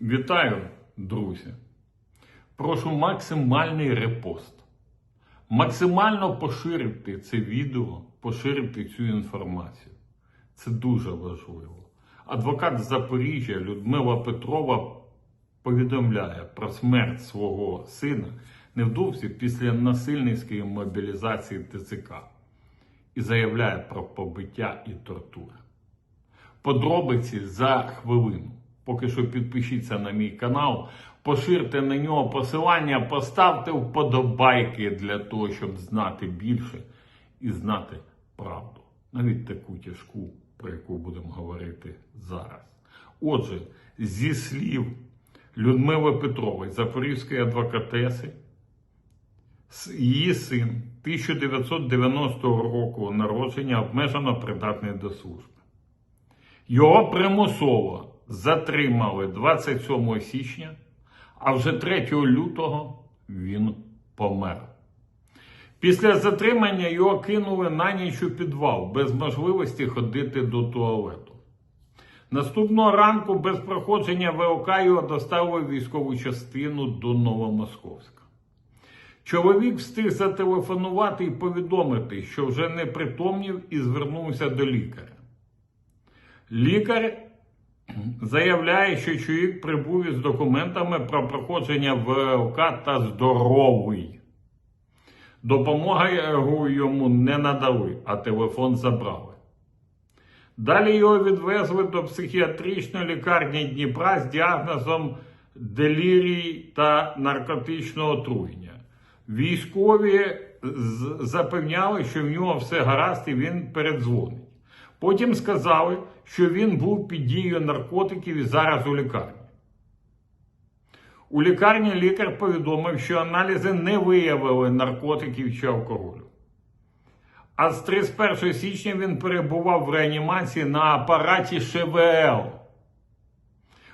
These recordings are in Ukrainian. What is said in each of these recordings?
Вітаю, друзі! Прошу максимальний репост. Максимально поширити це відео, поширити цю інформацію. Це дуже важливо. Адвокат Запоріжжя Людмила Петрова повідомляє про смерть свого сина невдовзі після насильницької мобілізації ТЦК і заявляє про побиття і тортури. Подробиці за хвилину. Поки що підпишіться на мій канал, поширте на нього посилання, поставте вподобайки для того, щоб знати більше і знати правду. Навіть таку тяжку, про яку будемо говорити зараз. Отже, зі слів Людмили Петрової, запорізької адвокатеси, її син 1990 року народження обмежено придатний до служби. Його примусово затримали 27 січня, а вже 3 лютого він помер. Після затримання його кинули на ніч у підвал без можливості ходити до туалету. Наступного ранку без проходження ВОК його доставили військову частину до Новомосковська. Чоловік встиг зателефонувати і повідомити, що вже не притомнів і звернувся до лікаря. Лікар заявляє, що чоловік прибув із документами про проходження ВЛК та здоровий. Допомоги йому не надали, а телефон забрали. Далі його відвезли до психіатричної лікарні Дніпра з діагнозом делірій та наркотичного отруєння. Військові запевняли, що в нього все гаразд і він передзвонить. Потім сказали, що він був під дією наркотиків і зараз у лікарні. У лікарні лікар повідомив, що аналізи не виявили наркотиків чи алкоголю. А з 31 січня він перебував в реанімації на апараті ШВЛ.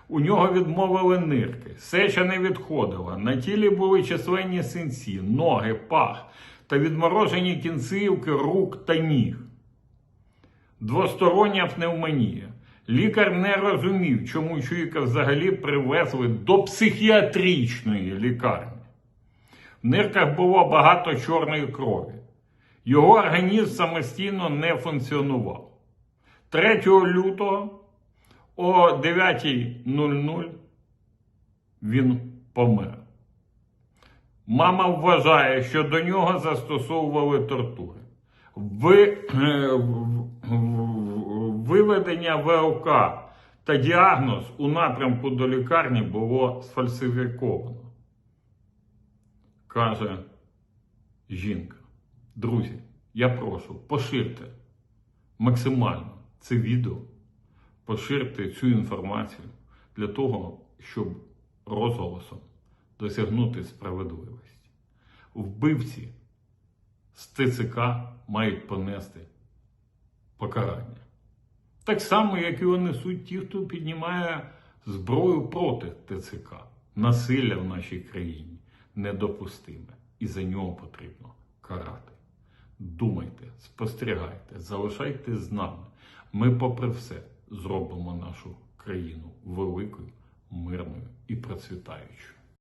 У нього відмовили нирки, сеча не відходила, на тілі були численні синці, ноги, пах та відморожені кінцівки рук та ніг. Двостороння пневмонія. Лікар не розумів, чому чоловіка взагалі привезли до психіатричної лікарні. В нирках було багато чорної крові. Його організм самостійно не функціонував. 3 лютого о 9.00 він помер. Мама вважає, що до нього застосовували тортури. Е, в- виведення ВЛК та діагноз у напрямку до лікарні було сфальсифіковано, каже жінка. Друзі, я прошу, поширте максимально це відео, поширте цю інформацію для того, щоб розголосом досягнути справедливості. Вбивці з ТЦК мають понести покарання. Так само, як його несуть ті, хто піднімає зброю проти ТЦК. Насилля в нашій країні недопустиме, і за нього потрібно карати. Думайте, спостерігайте, залишайте з нами. Ми, попри все, зробимо нашу країну великою, мирною і процвітаючою.